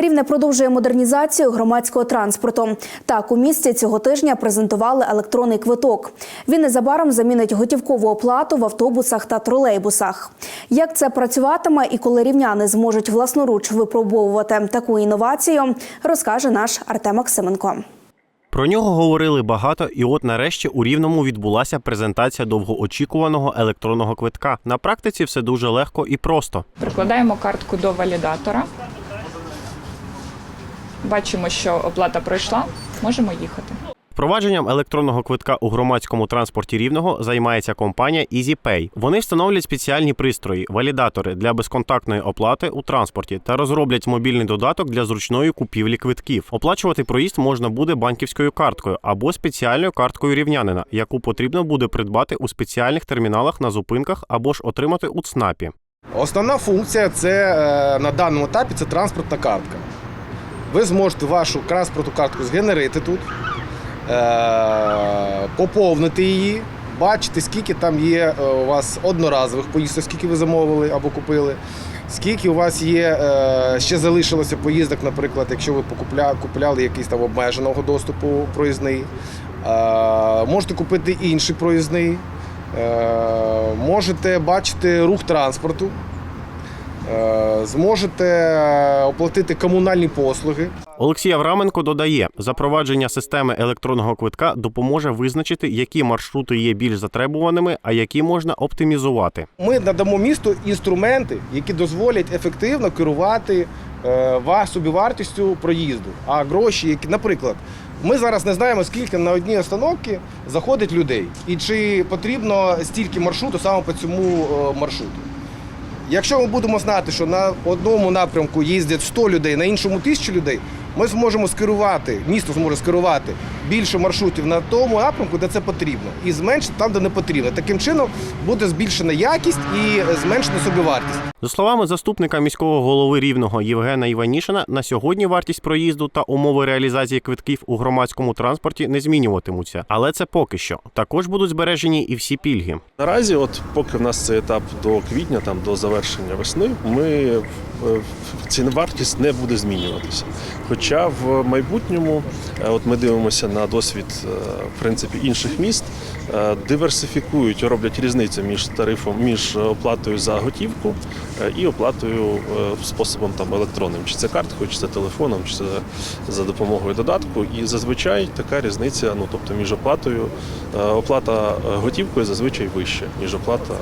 Рівне продовжує модернізацію громадського транспорту. Так, у місті цього тижня презентували електронний квиток. Він незабаром замінить готівкову оплату в автобусах та тролейбусах. Як це працюватиме і коли рівняни зможуть власноруч випробовувати таку інновацію, розкаже наш Артем Максименко. Про нього говорили багато, і от нарешті у Рівному відбулася презентація довгоочікуваного електронного квитка. На практиці все дуже легко і просто. Прикладаємо картку до валідатора. Бачимо, що оплата пройшла. Можемо їхати. Впровадженням електронного квитка у громадському транспорті рівного займається компанія EasyPay. Вони встановлять спеціальні пристрої, валідатори для безконтактної оплати у транспорті та розроблять мобільний додаток для зручної купівлі квитків. Оплачувати проїзд можна буде банківською карткою або спеціальною карткою рівнянина, яку потрібно буде придбати у спеціальних терміналах на зупинках або ж отримати у ЦНАПі. Основна функція це е, на даному етапі це транспортна картка. Ви зможете вашу транспортну картку згенерити тут, е, поповнити її, бачити, скільки там є е, у вас одноразових поїздок, скільки ви замовили або купили, скільки у вас є, е, ще залишилося поїздок, наприклад, якщо ви купляли якийсь там обмеженого доступу проїзний. Можете купити інший проїзний. Можете бачити рух транспорту. Е, Зможете оплатити комунальні послуги. Олексій Авраменко додає, запровадження системи електронного квитка допоможе визначити, які маршрути є більш затребуваними, а які можна оптимізувати. Ми надамо місту інструменти, які дозволять ефективно керувати е, ва- собівартістю проїзду. А гроші, які, наприклад, ми зараз не знаємо, скільки на одній остановці заходить людей, і чи потрібно стільки маршруту саме по цьому е, маршруту. Якщо ми будемо знати, що на одному напрямку їздять 100 людей, на іншому 1000 людей, ми зможемо скерувати, місто зможе скерувати більше маршрутів на тому напрямку, де це потрібно, і зменшити там, де не потрібно. Таким чином буде збільшена якість і зменшена собівартість. За словами заступника міського голови рівного Євгена Іванішина, на сьогодні вартість проїзду та умови реалізації квитків у громадському транспорті не змінюватимуться, але це поки що. Також будуть збережені і всі пільги. Наразі, от поки в нас цей етап до квітня, там до завершення весни, ми е, ціна вартість не буде змінюватися. Хоча в майбутньому, е, от ми дивимося на досвід е, в принципі інших міст, е, диверсифікують, роблять різницю між тарифом, між оплатою за готівку і оплатою способом там електронним, чи це карткою, чи це телефоном, чи це за допомогою додатку. І зазвичай така різниця, ну тобто між оплатою, оплата готівкою зазвичай вища, ніж оплата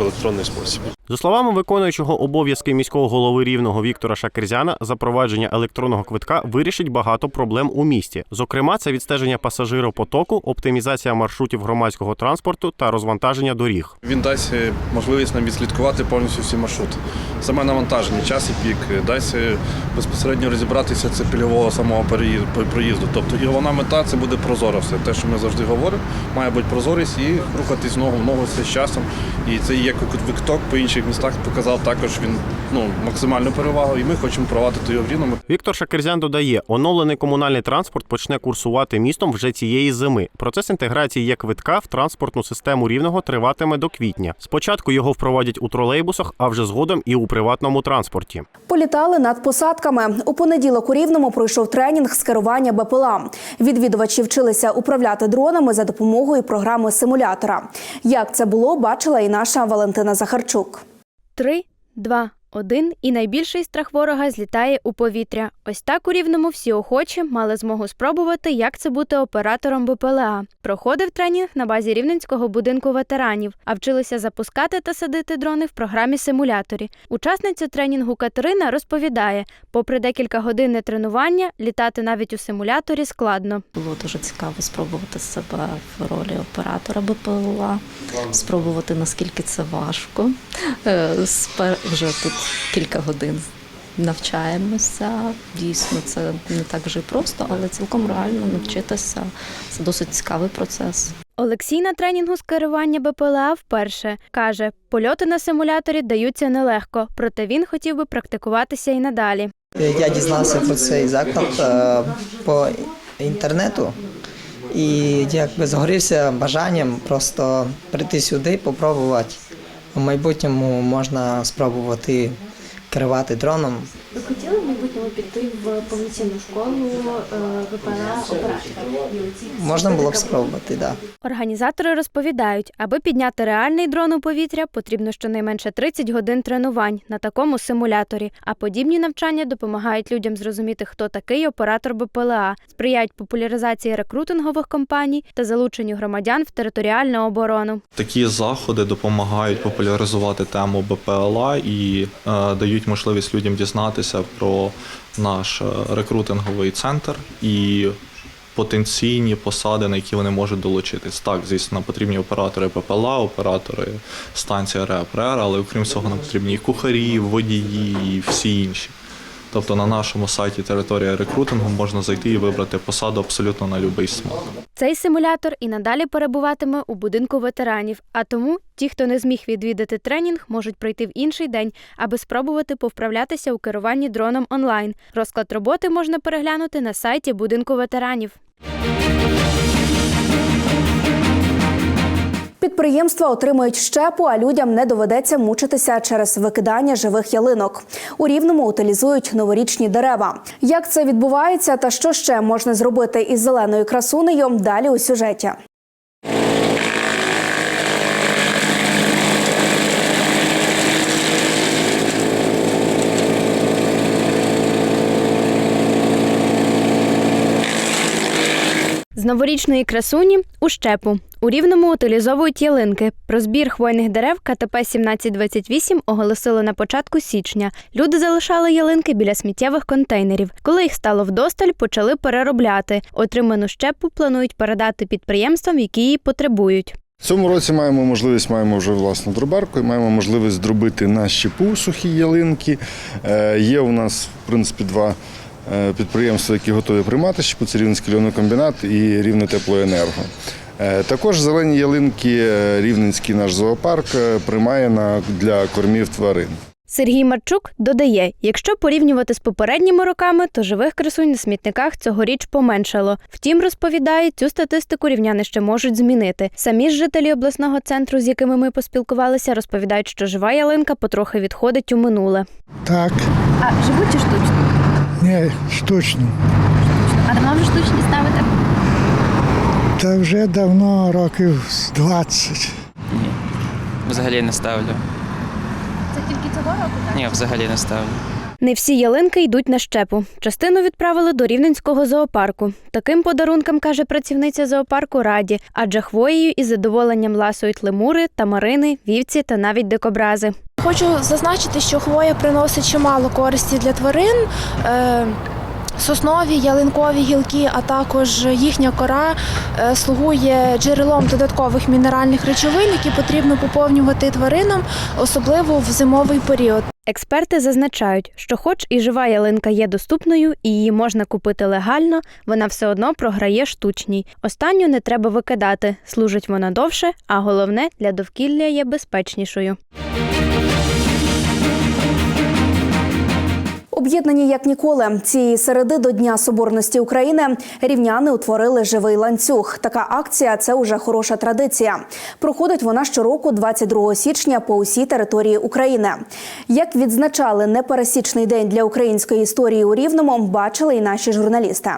в електронний спосіб. За словами виконуючого обов'язки міського голови рівного Віктора Шакерзяна, запровадження електронного квитка вирішить багато проблем у місті. Зокрема, це відстеження пасажиропотоку, оптимізація маршрутів громадського транспорту та розвантаження доріг. Він дасть е, можливість нам відслідкувати повністю всі маршрути. Саме навантаження, час і пік, е, дасть е, безпосередньо розібратися це пільового самого проїзду. Тобто і головна мета це буде прозоро все. Те, що ми завжди говоримо, має бути прозорість і рухатись ногу в ногу з часом. І це є як вікток по інших містах показав також він ну, максимальну перевагу, і ми хочемо провадити його в Рівному. Віктор Шакерзян додає, оновлений комунальний транспорт почне курсувати містом вже цієї зими. Процес інтеграції є квитка в транспортну систему рівного триватиме до квітня. Спочатку його впровадять у тролейбусах, а вже згодом і у приватному транспорті. Політали над посадками. У понеділок у Рівному пройшов тренінг з керування БПЛА. Відвідувачі вчилися управляти дронами за допомогою програми симулятора. Як це було, бачила і наша Валентина Захарчук. Три, два, один, і найбільший страх ворога злітає у повітря. Ось так у рівному всі охочі мали змогу спробувати, як це бути оператором БПЛА. Проходив тренінг на базі рівненського будинку ветеранів, а вчилися запускати та садити дрони в програмі симуляторі. Учасниця тренінгу Катерина розповідає: попри декілька годин тренування, літати навіть у симуляторі складно. Було дуже цікаво спробувати себе в ролі оператора БПЛА, спробувати наскільки це важко. Е, Вже тут кілька годин навчаємося. Дійсно, це не так вже просто, але цілком реально навчитися. Це досить цікавий процес. Олексій на тренінгу з керування БПЛА вперше каже, польоти на симуляторі даються нелегко, проте він хотів би практикуватися і надалі. Я дізнався про цей заклад е, по інтернету і якби загорівся бажанням просто прийти сюди, попробувати. В майбутньому можна спробувати керувати дроном. Ви хотіли в майбутньому піти в повноцінну школу ВПЛА оператора? Можна було б спробувати, так. Да. Організатори розповідають, аби підняти реальний дрон у повітря, потрібно щонайменше 30 годин тренувань на такому симуляторі. А подібні навчання допомагають людям зрозуміти, хто такий оператор БПЛА, сприяють популяризації рекрутингових компаній та залученню громадян в територіальну оборону. Такі заходи допомагають популяризувати тему БПЛА і е, дають можливість людям дізнатися про наш е, рекрутинговий центр і потенційні посади, на які вони можуть долучитись. Так, звісно, потрібні оператори ППЛА, оператори станції РЕПРР, але окрім цього нам потрібні і кухарі, водії, і всі інші. Тобто на нашому сайті територія рекрутингу можна зайти і вибрати посаду абсолютно на будь-який смак. Цей симулятор і надалі перебуватиме у будинку ветеранів. А тому ті, хто не зміг відвідати тренінг, можуть прийти в інший день, аби спробувати повправлятися у керуванні дроном онлайн. Розклад роботи можна переглянути на сайті будинку ветеранів. Підприємства отримують щепу, а людям не доведеться мучитися через викидання живих ялинок. У рівному утилізують новорічні дерева. Як це відбувається та що ще можна зробити із зеленою красунею? Далі у сюжеті. Новорічної красуні у щепу. У рівному утилізовують ялинки. Про збір хвойних дерев КТП 1728 оголосили на початку січня. Люди залишали ялинки біля сміттєвих контейнерів. Коли їх стало вдосталь, почали переробляти. Отриману щепу планують передати підприємствам, які її потребують. В цьому році маємо можливість, маємо вже власну дробарку і маємо можливість зробити на щепу сухі ялинки. Е, Є у нас, в принципі, два підприємства, які готові приймати щепу. Це Рівненський льонокомбінат і Рівне теплоенерго. Е, Також зелені ялинки е, Рівненський наш зоопарк е, приймає на, для кормів тварин. Сергій Марчук додає: якщо порівнювати з попередніми роками, то живих красунь на смітниках цьогоріч поменшало. Втім, розповідає, цю статистику рівняни ще можуть змінити. Самі ж жителі обласного центру, з якими ми поспілкувалися, розповідають, що жива ялинка потрохи відходить у минуле. Так, А живуть чи штучно? Не штучно. А давно вже штучні ставите? Та вже давно, років з 20. Взагалі не ставлю. Це тільки цього року, так? Ні, взагалі не ставлю. Не всі ялинки йдуть на щепу. Частину відправили до рівненського зоопарку. Таким подарункам каже працівниця зоопарку раді, адже хвоєю із задоволенням ласують лемури, тамарини, вівці та навіть дикобрази. Хочу зазначити, що хвоя приносить чимало користі для тварин. Е, Соснові, ялинкові гілки, а також їхня кора е, слугує джерелом додаткових мінеральних речовин, які потрібно поповнювати тваринам, особливо в зимовий період. Експерти зазначають, що, хоч і жива ялинка є доступною і її можна купити легально, вона все одно програє штучній. Останню не треба викидати, служить вона довше, а головне для довкілля є безпечнішою. Об'єднані як ніколи цієї середи до Дня Соборності України рівняни утворили живий ланцюг. Така акція це уже хороша традиція. Проходить вона щороку, 22 січня, по усій території України. Як відзначали непересічний день для української історії у Рівному, бачили і наші журналісти.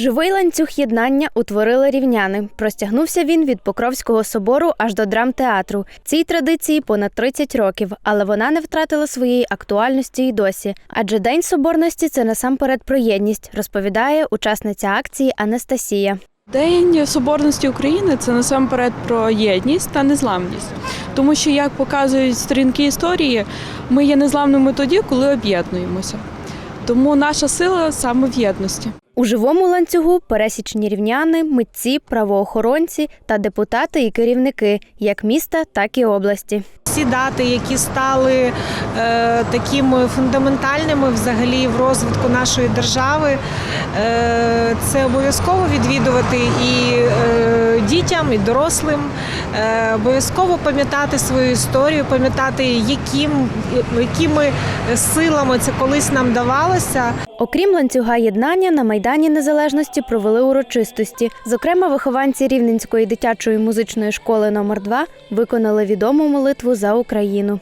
Живий ланцюг єднання утворили рівняни. Простягнувся він від Покровського собору аж до драмтеатру. Цій традиції понад 30 років, але вона не втратила своєї актуальності й досі. Адже День соборності це насамперед про єдність, розповідає учасниця акції Анастасія. День Соборності України це насамперед про єдність та незламність. Тому що, як показують сторінки історії, ми є незламними тоді, коли об'єднуємося. Тому наша сила саме в єдності. У живому ланцюгу пересічні рівняни, митці, правоохоронці та депутати і керівники як міста, так і області. Всі дати, які стали е, такими фундаментальними взагалі в розвитку нашої держави, е, це обов'язково відвідувати і е, дітям, і дорослим. Е, обов'язково пам'ятати свою історію, пам'ятати, яким, якими силами це колись нам давалося. Окрім ланцюга єднання, на Майдані Незалежності провели урочистості. Зокрема, вихованці Рівненської дитячої музичної школи номер 2 виконали відому молитву за Україну.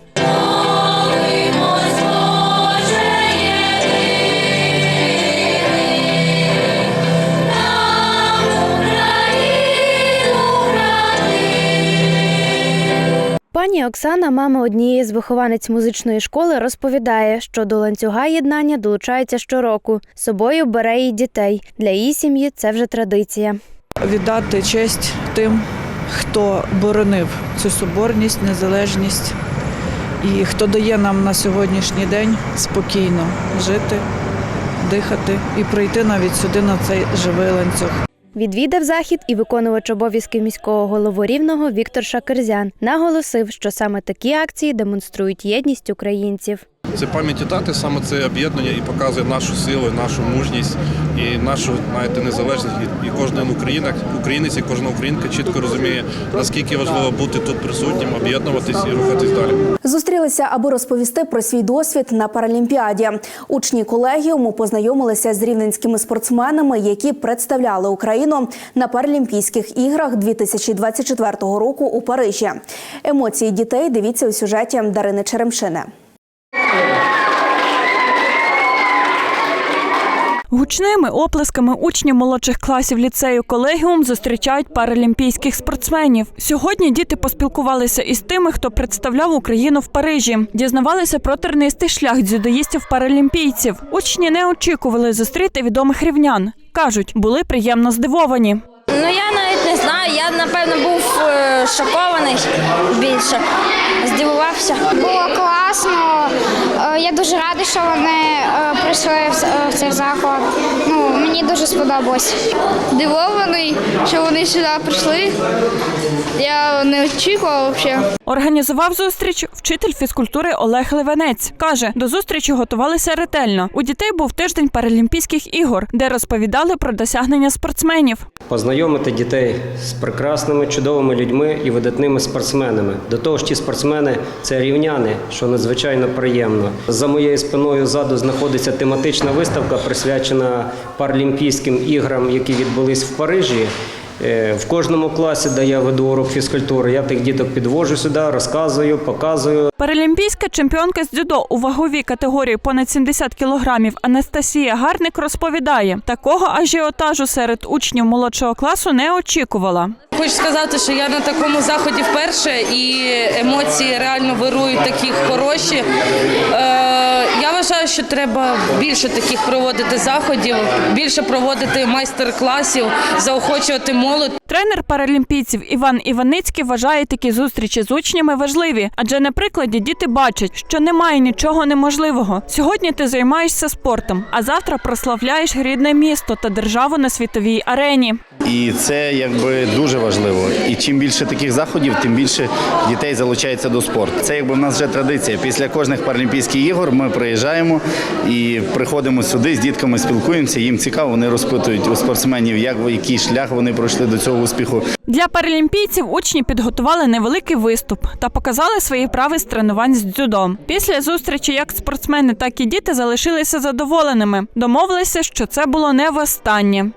Пані Оксана, мама однієї з вихованець музичної школи, розповідає, що до ланцюга єднання долучається щороку. Собою бере і дітей. Для її сім'ї це вже традиція. віддати честь тим, хто боронив цю соборність, незалежність і хто дає нам на сьогоднішній день спокійно жити, дихати і прийти навіть сюди на цей живий ланцюг. Відвідав захід і виконувач обов'язків міського голови рівного Віктор Шакерзян наголосив, що саме такі акції демонструють єдність українців. Це пам'яті дати, саме це об'єднання і показує нашу силу, нашу мужність і нашу знаєте, незалежність. І- кожен українець, українець і кожна українка чітко розуміє, наскільки важливо бути тут присутнім, об'єднуватись і рухатись далі. Зустрілися, аби розповісти про свій досвід на Паралімпіаді. Учні колегіуму познайомилися з рівненськими спортсменами, які представляли Україну на Паралімпійських іграх 2024 року у Парижі. Емоції дітей дивіться у сюжеті Дарини Черемшини. Гучними оплесками учні молодших класів ліцею колегіум зустрічають паралімпійських спортсменів. Сьогодні діти поспілкувалися із тими, хто представляв Україну в Парижі. Дізнавалися про тернистий шлях дзюдоїстів-паралімпійців. Учні не очікували зустріти відомих рівнян. кажуть, були приємно здивовані. Ну я. Я напевно був е, шокований більше. Здивувався. Було класно. Е, Я дуже рада, що вони е, прийшли в цей заклад. Ну, мені дуже сподобалось. Дивований, що вони сюди прийшли. Я не очікувала взагалі. Організував зустріч вчитель фізкультури Олег Левенець. Каже, до зустрічі готувалися ретельно. У дітей був тиждень Паралімпійських ігор, де розповідали про досягнення спортсменів. Познайомити дітей з прекрасними, чудовими людьми і видатними спортсменами. До того ж, ті спортсмени це рівняни, що надзвичайно приємно. За моєю спиною ззаду знаходиться тематична виставка, присвячена Паралімпійським іграм, які відбулись в Парижі. Е, В кожному класі, де я веду урок фізкультури, я тих діток підвожу сюди, розказую, показую. Паралімпійська чемпіонка з дзюдо у ваговій категорії понад 70 кілограмів Анастасія Гарник розповідає, такого ажіотажу серед учнів молодшого класу не очікувала. Хочу сказати, що я на такому заході вперше і емоції реально вирують такі хороші. Е, я вважаю, що треба більше таких проводити заходів, більше проводити майстер-класів, заохочувати молодь. Тренер паралімпійців Іван Іваницький вважає такі зустрічі з учнями важливі, адже на прикладі діти бачать, що немає нічого неможливого. Сьогодні ти займаєшся спортом, а завтра прославляєш рідне місто та державу на світовій арені. І це якби дуже важливо. І чим більше таких заходів, тим більше дітей залучається до спорту. Це якби в нас вже традиція. Після кожних паралімпійських ігор ми приїжджаємо і приходимо сюди з дітками, спілкуємося. Їм цікаво, вони розпитують у спортсменів, як який шлях вони пройшли до цього успіху. Для паралімпійців учні підготували невеликий виступ та показали свої прави з тренувань з дзюдо. Після зустрічі як спортсмени, так і діти залишилися задоволеними. Домовилися, що це було не востаннє.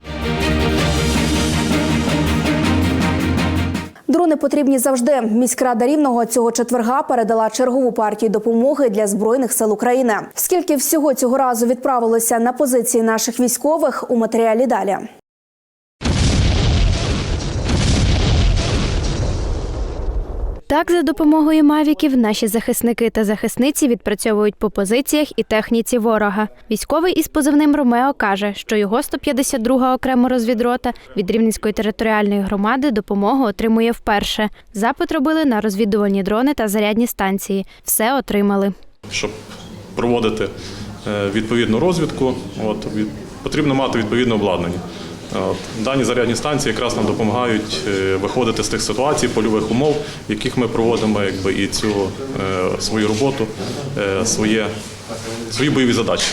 Дрони потрібні завжди. Міськрада Рівного цього четверга передала чергову партію допомоги для збройних сил України. Скільки всього цього разу відправилося на позиції наших військових у матеріалі далі. Так, за допомогою мавіків наші захисники та захисниці відпрацьовують по позиціях і техніці ворога. Військовий із позивним Ромео каже, що його 152-га окрема розвідрота від Рівненської територіальної громади допомогу отримує вперше. Запит робили на розвідувальні дрони та зарядні станції. Все отримали. щоб проводити е, відповідну розвідку, от, потрібно мати відповідне обладнання. От, Дані зарядні станції якраз нам допомагають е, виходити з тих ситуацій, польових умов, в яких ми проводимо якби, і цю е, свою роботу, е, своє, свої бойові задачі.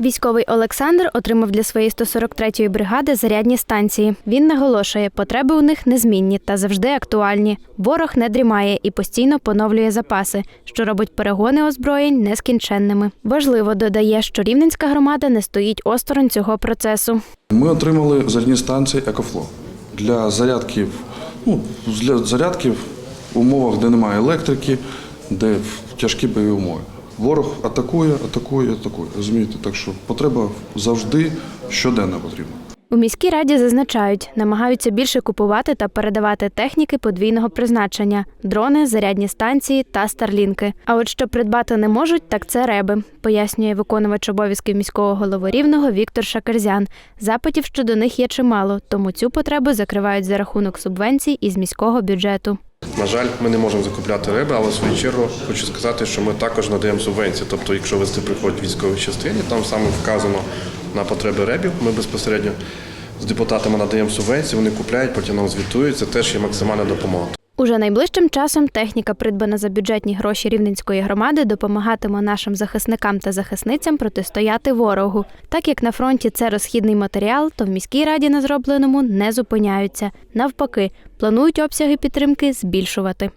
Військовий Олександр отримав для своєї 143-ї бригади зарядні станції. Він наголошує, потреби у них незмінні та завжди актуальні. Ворог не дрімає і постійно поновлює запаси, що робить перегони озброєнь нескінченними. Важливо додає, що рівненська громада не стоїть осторонь цього процесу. Ми отримали зарядні станції Екофло для зарядки, ну, для зарядки в умовах, де немає електрики, де тяжкі бойові умови. Ворог атакує, атакує, атакує. Розумієте, так що потреба завжди щоденно потрібна. У міській раді зазначають, намагаються більше купувати та передавати техніки подвійного призначення: дрони, зарядні станції та старлінки. А от що придбати не можуть, так це реби, пояснює виконувач обов'язків міського голови рівного Віктор Шакерзян. Запитів щодо них є чимало, тому цю потребу закривають за рахунок субвенцій із міського бюджету. На жаль, ми не можемо закупляти риби, але в свою чергу хочу сказати, що ми також надаємо субвенції. Тобто, якщо вести приходять військові частини, там саме вказано на потреби рибів, Ми безпосередньо з депутатами надаємо субвенції, вони купляють, потім нам звітують. Це теж є максимальна допомога. Уже найближчим часом техніка, придбана за бюджетні гроші Рівненської громади, допомагатиме нашим захисникам та захисницям протистояти ворогу. Так як на фронті це розхідний матеріал, то в міській раді на зробленому не зупиняються. Навпаки, планують обсяги підтримки збільшувати.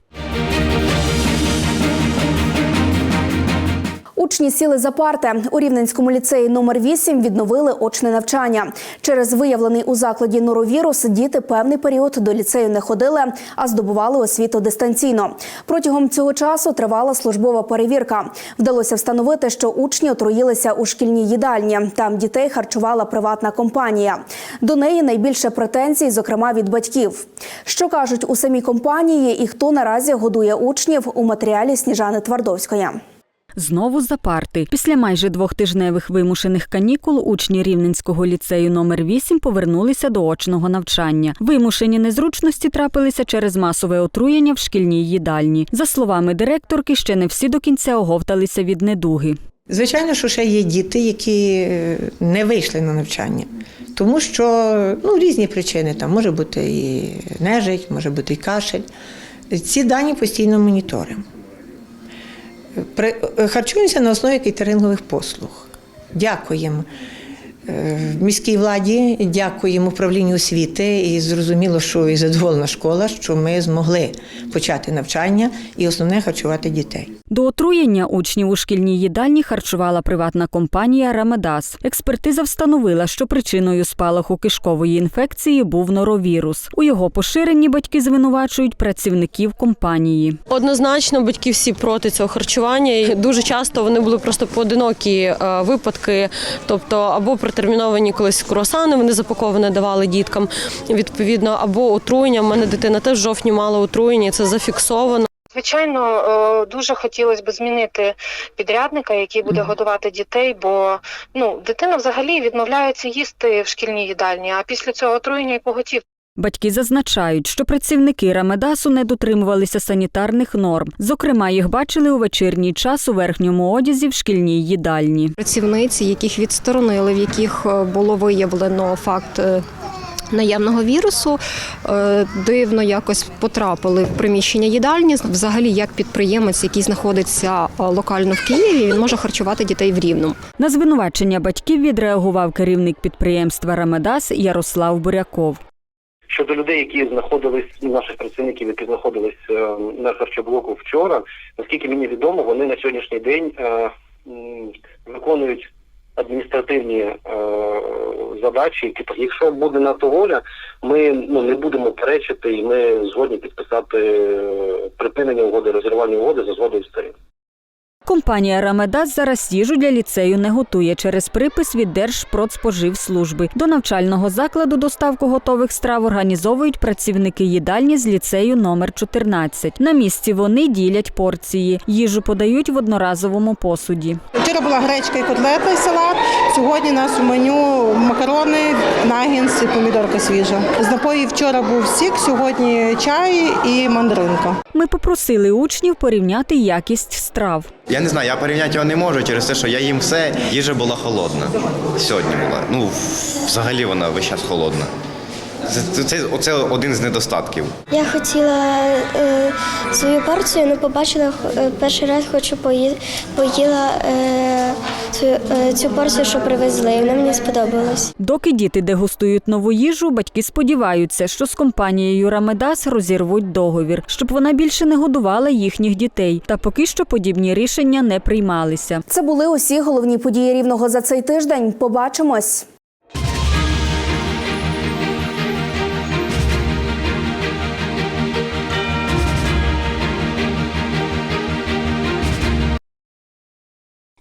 Учні сіли за парти. У Рівненському ліцеї номер 8 відновили очне навчання. Через виявлений у закладі норовірус діти певний період до ліцею не ходили, а здобували освіту дистанційно. Протягом цього часу тривала службова перевірка. Вдалося встановити, що учні отруїлися у шкільній їдальні. Там дітей харчувала приватна компанія. До неї найбільше претензій, зокрема від батьків. Що кажуть у самій компанії і хто наразі годує учнів у матеріалі Сніжани Твардовської. Знову за парти. Після майже двохтижневих вимушених канікул учні Рівненського ліцею номер 8 повернулися до очного навчання. Вимушені незручності трапилися через масове отруєння в шкільній їдальні. За словами директорки, ще не всі до кінця оговталися від недуги. Звичайно, що ще є діти, які е, не вийшли на навчання, тому що ну, різні причини там може бути і нежить, може бути і кашель. Ці дані постійно моніторимо. Е, Харчуємося на основі кейтерингових послуг. Дякуємо міській владі, дякуємо управлінню освіти і зрозуміло, що і задоволена школа, що ми змогли почати навчання і основне харчувати дітей. До отруєння учнів у шкільній їдальні харчувала приватна компанія Рамедас. Експертиза встановила, що причиною спалаху кишкової інфекції був норовірус. У його поширенні батьки звинувачують працівників компанії. Однозначно, батьки всі проти цього харчування. І дуже часто вони були просто поодинокі е, випадки, тобто або протерміновані колись круасани, вони запаковані давали діткам відповідно, або отруєння. У мене дитина теж в жовтні мала отруєння, це зафіксовано. Звичайно, е, дуже хотілося б змінити підрядника, який буде годувати дітей, бо ну дитина взагалі відмовляється їсти в шкільній їдальні, а після цього отруєння і поготів. Батьки зазначають, що працівники Рамедасу не дотримувалися санітарних норм. Зокрема, їх бачили у вечірній час у верхньому одязі в шкільній їдальні. Працівниці, яких відсторонили, в яких е, було виявлено факт. е, Наявного вірусу е, дивно якось потрапили в приміщення їдальні. Взагалі, як підприємець, який знаходиться локально в Києві, він може харчувати дітей в рівному. На звинувачення батьків відреагував керівник підприємства Рамедас Ярослав Буряков. Щодо людей, які знаходились наших працівників, які знаходились е, на харчоблоку вчора, наскільки мені відомо, вони на сьогоднішній день е, виконують адміністративні е, задачі. Типу, якщо буде на то воля, ми ну не будемо перечити, і ми згодні підписати припинення угоди, розірвання угоди за згодою сторін. Компанія Рамедас зараз їжу для ліцею не готує через припис від Держпродспоживслужби. До навчального закладу доставку готових страв організовують працівники їдальні з ліцею номер 14. На місці вони ділять порції. Їжу подають в одноразовому посуді. Вчора була гречка і котлета і салат. Сьогодні у нас у меню макарони, нагінс і помідорка свіжа. З напоїв вчора був сік, сьогодні чай і мандаринка. Ми попросили учнів порівняти якість страв. Я не знаю, я порівняти його не можу через те, що я їм все, їжа була холодна. Сьогодні була. Ну, взагалі вона весь час холодна. Це, це, це, оце один з недостатків. Я хотіла е, свою порцію, але побачила е, перший раз, хочу пої, поїла е, цю, е, цю порцію, що привезли, і вона мені сподобалась. Доки діти дегустують нову їжу, батьки сподіваються, що з компанією Рамедас розірвуть договір, щоб вона більше не годувала їхніх дітей. Та поки що подібні рішення не приймалися. Це були усі головні події рівного за цей тиждень. Побачимось.